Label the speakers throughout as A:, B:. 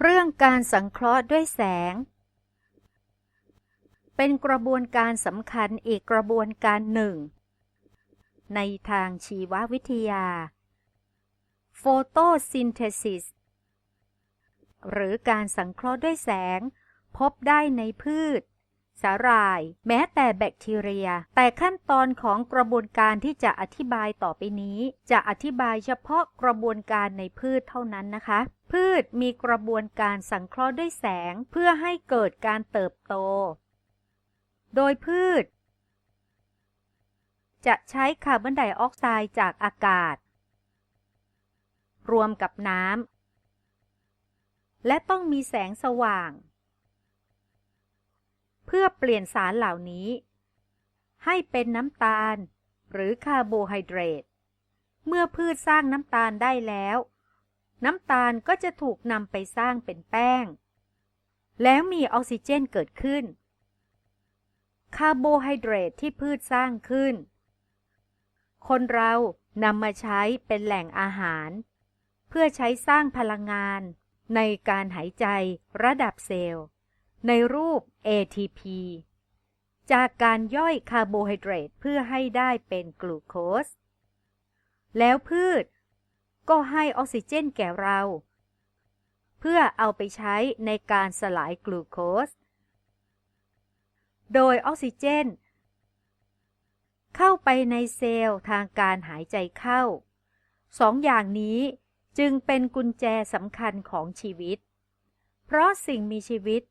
A: เรื่องการสังเคราะห์ด้วยแสง เป็นกระบวนการสำคัญอีกกระบวนการหนึ่ง ในทางชีววิทยา โฟโตซินเทซิส หรือการสังเคราะห์ด้วยแสง พบได้ในพืช สาหร่าย แม้แต่แบคทีเรีย แต่ขั้นตอนของกระบวนการที่จะอธิบายต่อไปนี้ จะอธิบายเฉพาะกระบวนการในพืชเท่านั้นนะคะ พืชมีกระบวนการสังเคราะห์ด้วยแสงเพื่อให้เกิดการเติบโต โดยพืช จะใช้คาร์บอนไดออกไซด์จากอากาศ รวมกับน้ำและต้องมีแสงสว่าง พื่อเปลี่ยนสารเหล่านี้ ให้เป็นน้ำตาล หรือคาร์โบไฮเดรต เมื่อพืชสร้างน้ำตาลได้แล้ว น้ำตาลก็จะถูกนำไปสร้างเป็นแป้ง แล้วมีออกซิเจนเกิดขึ้น คาร์โบไฮเดรตที่พืชสร้างขึ้น คนเรานำมาใช้เป็นแหล่งอาหาร เพื่อใช้สร้างพลังงานในการหายใจระดับเซลล์ ในรูป ATP จากการย่อยคาร์โบไฮเดรตเพื่อให้ได้เป็นกลูโคส แล้วพืชก็ให้ออกซิเจนแก่เรา เพื่อเอาไปใช้ในการสลายกลูโคส โดยออกซิเจน เข้าไปในเซลล์ทางการหายใจเข้า สองอย่างนี้จึงเป็นกุญแจสำคัญของชีวิต เพราะสิ่งมีชีวิต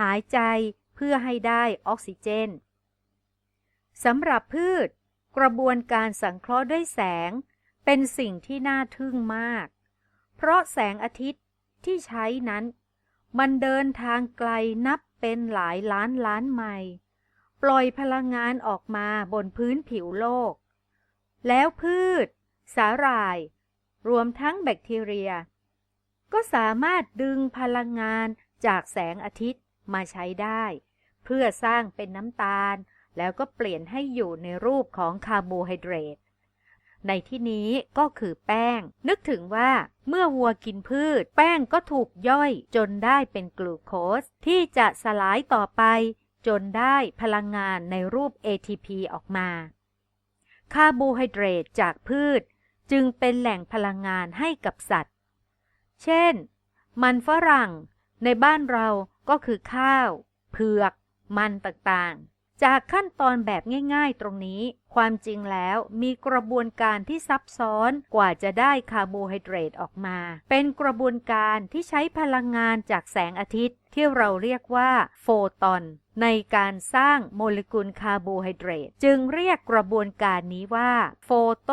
A: หายใจเพื่อให้ได้ออกซิเจนสำหรับพืช กระบวนการสังเคราะห์ด้วยแสง เป็นสิ่งที่น่าทึ่งมาก เพราะแสงอาทิตย์ที่ใช้นั้น มันเดินทางไกลนับเป็นหลายล้านล้านไมล์ปล่อยพลังงานออกมาบนพื้นผิวโลก แล้วพืช สาหร่าย รวมทั้งแบคทีเรีย ก็สามารถดึงพลังงานจากแสงอาทิตย์ มาใช้ได้ เพื่อสร้างเป็นน้ำตาล แล้วก็เปลี่ยนให้อยู่ในรูปของคาร์โบไฮเดรตในที่นี้ก็คือแป้ง นึกถึงว่าเมื่อวัวกินพืช แป้งก็ถูกย่อยจนได้เป็นกลูโคส ที่จะสลายต่อไป จนได้พลังงานในรูป ATP ออกมา คาร์โบไฮเดรตจากพืช จึงเป็นแหล่งพลังงานให้กับสัตว์ เช่น มันฝรั่ง ในบ้านเรา ก็คือข้าว เผือก มันต่างๆ จากขั้นตอนแบบง่าย ๆ ตรงนี้ ความจริงแล้วมีกระบวนการที่ซับซ้อนกว่าจะได้คาร์โบไฮเดรตออกมา เป็นกระบวนการที่ใช้พลังงานจากแสงอาทิตย์ ที่เราเรียกว่าโฟตอน ในการสร้างโมเลกุลคาร์โบไฮเดรตจึงเรียกกระบวนการนี้ว่าโฟโต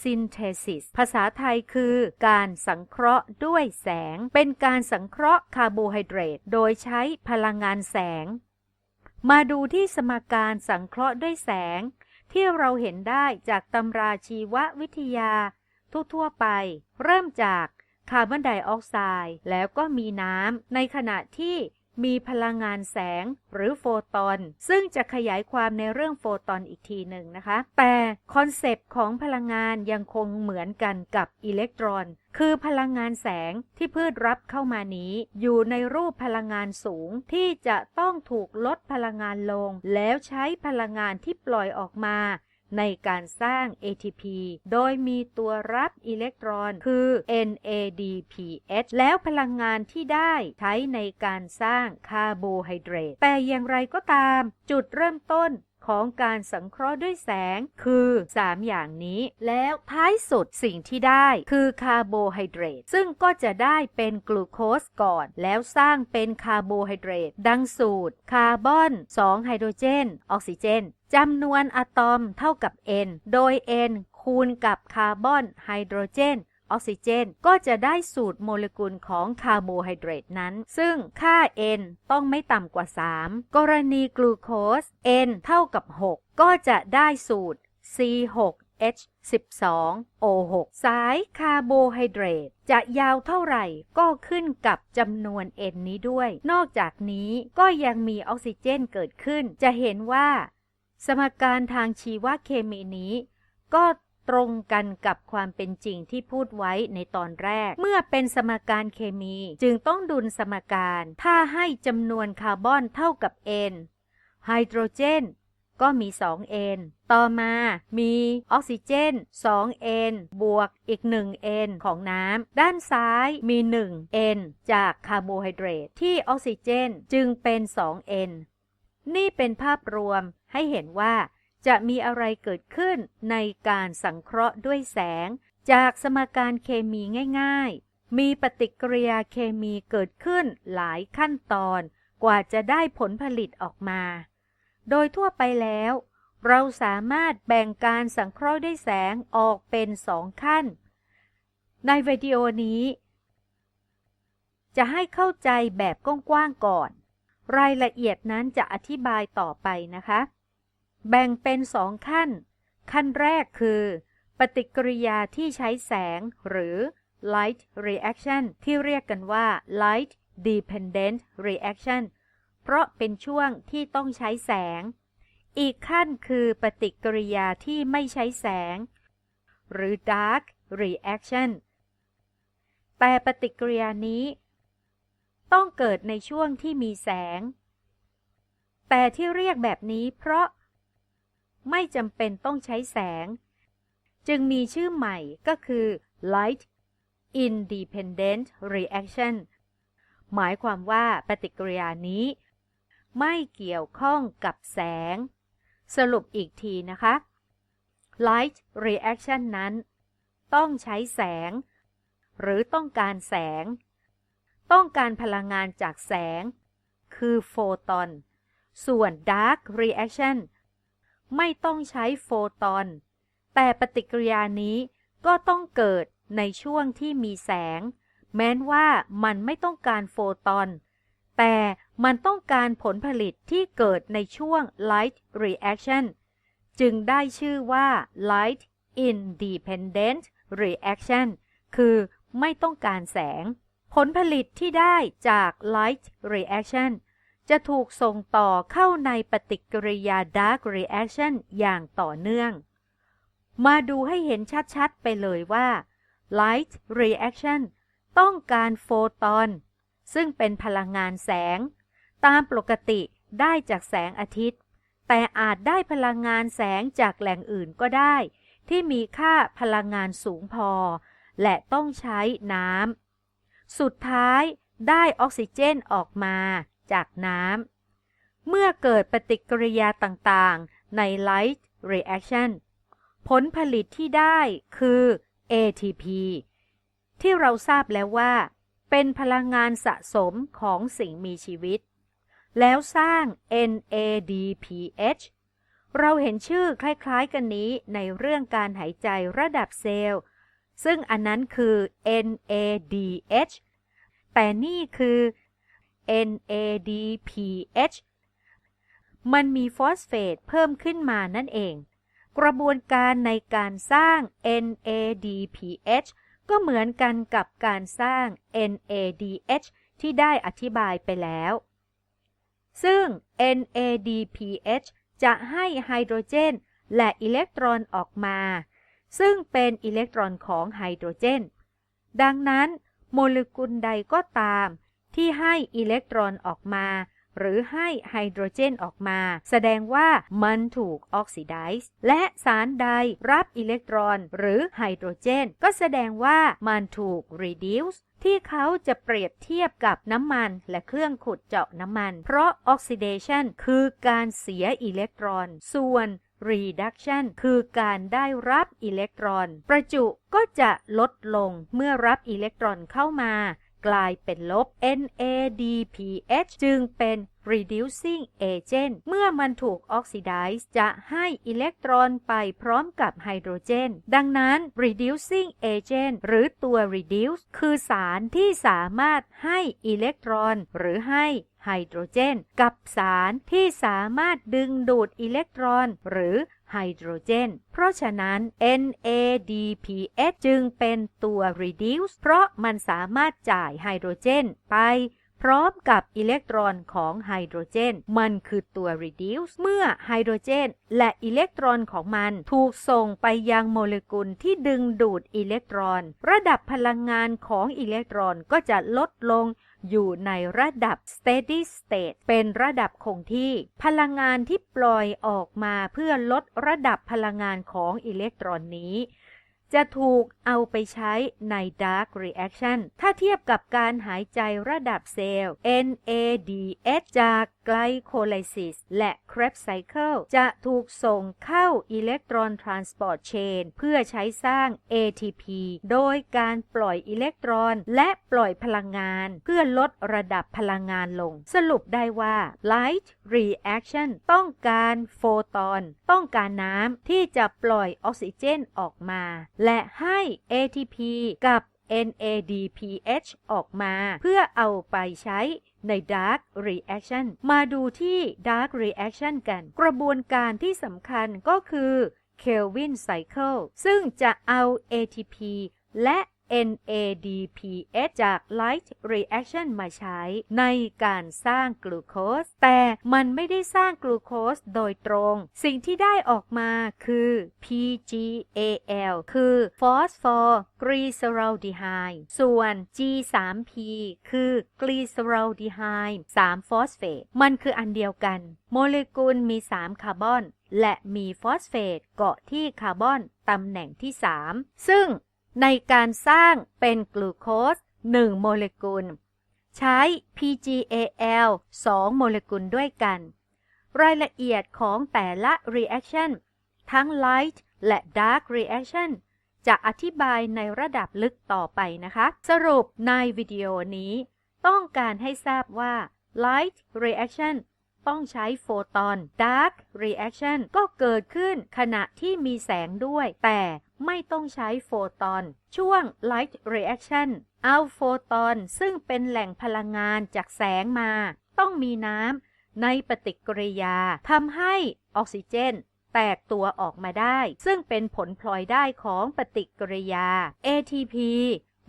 A: ซินเทซิสภาษาไทยคือการสังเคราะห์ด้วยแสง เป็นการสังเคราะห์คาร์โบไฮเดรตโดยใช้พลังงานแสง มาดูที่สมการสังเคราะห์ด้วยแสง ที่เราเห็นได้จากตำราชีววิทยา ทั่วๆไป เริ่มจากคาร์บอนไดออกไซด์แล้วก็มีน้ำในขณะที่ มีพลังงานแสงหรือโฟตอน ซึ่งจะขยายความในเรื่องโฟตอนอีกทีหนึ่งนะคะ แต่คอนเซปต์ของพลังงานยังคงเหมือนกันกับอิเล็กตรอน คือพลังงานแสงที่พืชรับเข้ามานี้ อยู่ในรูปพลังงานสูงที่จะต้องถูกลดพลังงานลง แล้วใช้พลังงานที่ปล่อยออกมา ในการสร้าง ATP โดยมีตัวรับอิเล็กตรอนคือ NADPH แล้วพลังงานที่ได้ใช้ในการสร้างคาร์โบไฮเดรต แต่อย่างไรก็ตาม จุดเริ่มต้นของการสังเคราะห์ด้วยแสงคือ 3 อย่างนี้ แล้วท้ายสุดสิ่งที่ได้คือคาร์โบไฮเดรตซึ่งก็จะได้เป็นกลูโคสก่อน แล้วสร้างเป็นคาร์โบไฮเดรตดังสูตร คาร์บอน 2 ไฮโดรเจน ออกซิเจน จำนวนอะตอมเท่ากับ n โดย n คูณกับคาร์บอนไฮโดรเจนออกซิเจนก็จะได้สูตรโมเลกุลของคาร์โบไฮเดรตนั้น ซึ่งค่า n ต้องไม่ต่ำกว่า 3 กรณีกลูโคส n เท่ากับ 6 ก็จะได้สูตร C6H 12 O6 สายคาร์โบไฮเดรตจะยาวเท่าไหร่ก็ขึ้นกับจำนวน N นี้ด้วย นอกจากนี้ก็ยังมีออกซิเจนเกิดขึ้น จะเห็นว่า สมการทางชีวเคมีนี้ ก็ตรงกันกับความเป็นจริงที่พูดไว้ในตอนแรก เมื่อเป็นสมการเคมี จึงต้องดุลสมการ ถ้าให้จำนวนคาร์บอนเท่ากับ n ไฮโดรเจนก็มี 2n ต่อมามีออกซิเจน 2n บวกอีก 1n ของน้ำ ด้านซ้ายมี 1n จากคาร์โบไฮเดรตที่ออกซิเจนจึงเป็น 2n นี่เป็นภาพรวม ให้เห็นว่าจะมีอะไรเกิดขึ้นในการสังเคราะห์ด้วยแสง จากสมการเคมีง่าย ๆ มีปฏิกิริยาเคมีเกิดขึ้นหลายขั้นตอนกว่าจะได้ผลผลิตออกมา โดยทั่วไปแล้ว เราสามารถแบ่งการสังเคราะห์ด้วยแสงออกเป็นสองขั้น ในวิดีโอนี้ จะให้เข้าใจแบบกว้างๆก่อน รายละเอียดนั้นจะอธิบายต่อไปนะคะ แบ่งเป็นสองขั้น ขั้นแรกคือ ปฏิกิริยาที่ใช้แสงหรือ light reaction ที่เรียกกันว่า light dependent reaction เพราะเป็นช่วงที่ต้องใช้แสง อีกขั้นคือปฏิกิริยาที่ไม่ใช้แสง หรือ dark reaction แต่ปฏิกิริยานี้ ต้องเกิดในช่วงที่มีแสง แต่ที่เรียกแบบนี้เพราะ ไม่จำเป็นต้องใช้แสง จึงมีชื่อใหม่ก็คือ light independent reaction หมายความว่าปฏิกิริยานี้ ไม่เกี่ยวข้องกับแสง สรุปอีกทีนะคะ light reaction นั้น ต้องใช้แสง หรือต้องการแสง ต้องการพลังงานจากแสง คือโฟตอน ส่วน dark reaction ไม่ต้องใช้โฟตอน แต่ปฏิกิริยานี้ก็ต้องเกิดในช่วงที่มีแสง แม้นว่ามันไม่ต้องการโฟตอน แต่มันต้องการผลผลิตที่เกิดในช่วง light reaction จึงได้ชื่อว่า light independent reaction คือไม่ต้องการแสง ผลผลิตที่ได้จาก light reaction จะถูกส่งต่อเข้าในปฏิกิริยา dark reaction อย่างต่อเนื่อง มาดูให้เห็นชัดๆ ไปเลยว่า light reaction ต้องการโฟตอน ซึ่งเป็นพลังงานแสง ตามปกติได้จากแสงอาทิตย์ แต่อาจได้พลังงานแสงจากแหล่งอื่นก็ได้ ที่มีค่าพลังงานสูงพอ และต้องใช้น้ำ สุดท้ายได้ออกซิเจนออกมา จากน้ำ เมื่อเกิดปฏิกิริยาต่างๆ ใน light reaction ผลผลิตที่ได้คือ ATP ที่เราทราบแล้วว่า เป็นพลังงานสะสมของสิ่งมีชีวิต แล้วสร้าง NADPH เราเห็นชื่อคล้ายๆกันนี้ในเรื่องการหายใจระดับเซลล์ ซึ่งอันนั้นคือ NADH แต่นี่คือ NADPH มันมีฟอสเฟตเพิ่มขึ้นมานั่นเอง กระบวนการในการสร้าง NADPH ก็เหมือนกันกับการสร้าง NADH ที่ได้อธิบายไปแล้ว ซึ่ง NADPH จะให้ไฮโดรเจน และอิเล็กตรอนออกมา ซึ่งเป็นอิเล็กตรอนของไฮโดรเจน ดังนั้น โมเลกุลใดก็ตาม ที่ให้อิเล็กตรอนออกมา หรือให้ไฮโดรเจนออกมา แสดงว่ามันถูกออกซิไดซ์และสารใดรับอิเล็กตรอนหรือไฮโดรเจน ก็แสดงว่ามันถูก reduce ที่เขาจะเปรียบเทียบกับน้ำมันและเครื่องขุดเจาะน้ำมัน เพราะ oxidation คือการเสียอิเล็กตรอน ส่วน reduction คือการได้รับอิเล็กตรอน ประจุก็จะลดลงเมื่อรับอิเล็กตรอนเข้ามา กลายเป็นลบ NADPH จึงเป็น reducing agent เมื่อมันถูกออกซิไดซ์จะให้อิเล็กตรอนไปพร้อมกับไฮโดรเจน ดังนั้น reducing agent หรือตัว reduce คือสารที่สามารถให้อิเล็กตรอนหรือให้ไฮโดรเจน กับสารที่สามารถดึงดูดอิเล็กตรอน หรือ ไฮโดรเจน เพราะฉะนั้น NADPH จึงเป็นตัว reduce เพราะมันสามารถจ่ายไฮโดรเจนไปพร้อมกับอิเล็กตรอนของไฮโดรเจน มันคือตัว reduce เมื่อไฮโดรเจน และอิเล็กตรอนของมันถูกส่งไปยังโมเลกุลที่ดึงดูดอิเล็กตรอน ระดับพลังงานของอิเล็กตรอนก็จะลดลง อยู่ในระดับ steady state เป็นระดับคงที่ พลังงานที่ปล่อยออกมาเพื่อลดระดับพลังงานของอิเล็กตรอนนี้ จะถูกเอาไปใช้ใน dark reaction ถ้าเทียบกับการหายใจระดับเซลล์ NADH จากไกลโคไลซิสและ Krebs cycle จะถูกส่งเข้าอิเล็กตรอนทรานสปอร์ตเชนเพื่อใช้สร้าง ATP โดยการปล่อยอิเล็กตรอน และปล่อยพลังงาน เพื่อลดระดับพลังงานลง สรุปได้ว่า Light Reaction ต้องการโฟตอน ต้องการน้ำที่จะปล่อยออกซิเจนออกมา และให้ ATP กับ NADPH ออกมา เพื่อเอาไปใช้ใน Dark Reaction มาดูที่ Dark Reaction กัน กระบวนการที่สำคัญก็คือ Kelvin Cycle ซึ่งจะเอา ATP และ NADPH จาก Light Reaction มาใช้ในการสร้างกลูโคส แต่มันไม่ได้สร้างกลูโคสโดยตรง สิ่งที่ได้ออกมาคือ PGAL คือ Phosphoglyceraldehyde ส่วน G3P คือ Glyceraldehyde 3ฟอสเฟต มันคืออันเดียวกัน โมเลกุลมี 3 คาร์บอน และมีฟอสเฟตเกาะที่คาร์บอนตำแหน่งที่ 3 ซึ่ง ในการสร้างเป็นกลูโคส 1 โมเลกุล ใช้ PGAL 2 โมเลกุลด้วยกัน รายละเอียดของแต่ละ reaction ทั้ง light และ dark reaction จะอธิบายในระดับลึกต่อไปนะคะ สรุปในวิดีโอนี้ ต้องการให้ทราบว่า light reaction ต้องใช้โฟตอน dark reaction ก็เกิดขึ้นขณะที่มีแสงด้วย แต่ ไม่ต้องใช้โฟตอน ช่วง light reaction เอาโฟตอนซึ่งเป็นแหล่งพลังงานจากแสงมา ต้องมีน้ำในปฏิกิริยาทำให้ออกซิเจน แตกตัวออกมาได้ ซึ่งเป็นผลพลอยได้ของปฏิกิริยา ATP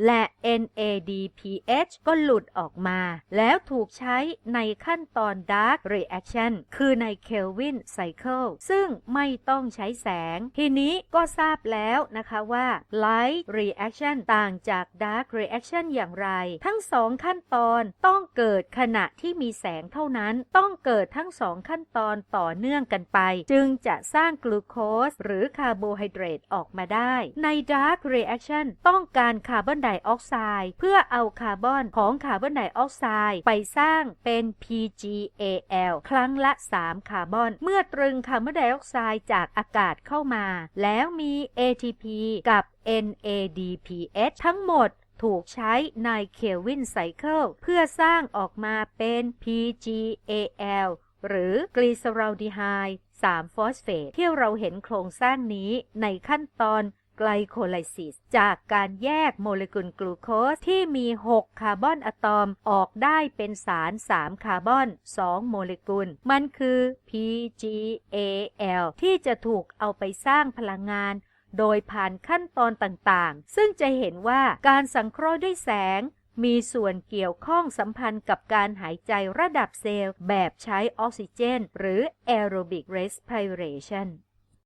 A: และ NADPH ก็หลุดออกมา แล้วถูกใช้ในขั้นตอน Dark Reaction คือใน Kelvin Cycle ซึ่งไม่ต้องใช้แสง ทีนี้ก็ทราบแล้วนะคะว่า Light Reaction ต่างจาก Dark Reaction อย่างไร ทั้งสองขั้นตอนต้องเกิดขณะที่มีแสงเท่านั้น ต้องเกิดทั้งสองขั้นตอนต่อเนื่องกันไป จึงจะสร้างกลูโคสหรือคาร์โบไฮเดรตออกมาได้ ใน Dark Reaction ต้องการคาร์บอนไดออกไซด์เพื่อเอาคาร์บอนของคาร์บอนไดออกไซด์ไปสร้างเป็น PGAL ครั้งละ 3 คาร์บอน เมื่อตรึงคาร์บอนไดออกไซด์จากอากาศเข้ามา แล้วมี ATP กับ NADPH ทั้งหมดถูกใช้ในเควินไซเคิลเพื่อสร้างออกมาเป็น PGAL หรือกลีเซอไรลดีไฮด์3ฟอสเฟตที่เราเห็นโครงสร้างนี้ในขั้นตอน ไกลโคไลซิส จากการแยกโมเลกุลกลูโคสที่มี 6 คาร์บอนอะตอมออกได้เป็นสาร 3 คาร์บอน 2 โมเลกุล มันคือ PGAL ที่จะถูกเอาไปสร้างพลังงาน โดยผ่านขั้นตอนต่างๆ ซึ่งจะเห็นว่าการสังเคราะห์ด้วยแสงมีส่วนเกี่ยวข้องสัมพันธ์กับการหายใจระดับเซลล์แบบใช้ออกซิเจน หรือ aerobic respiration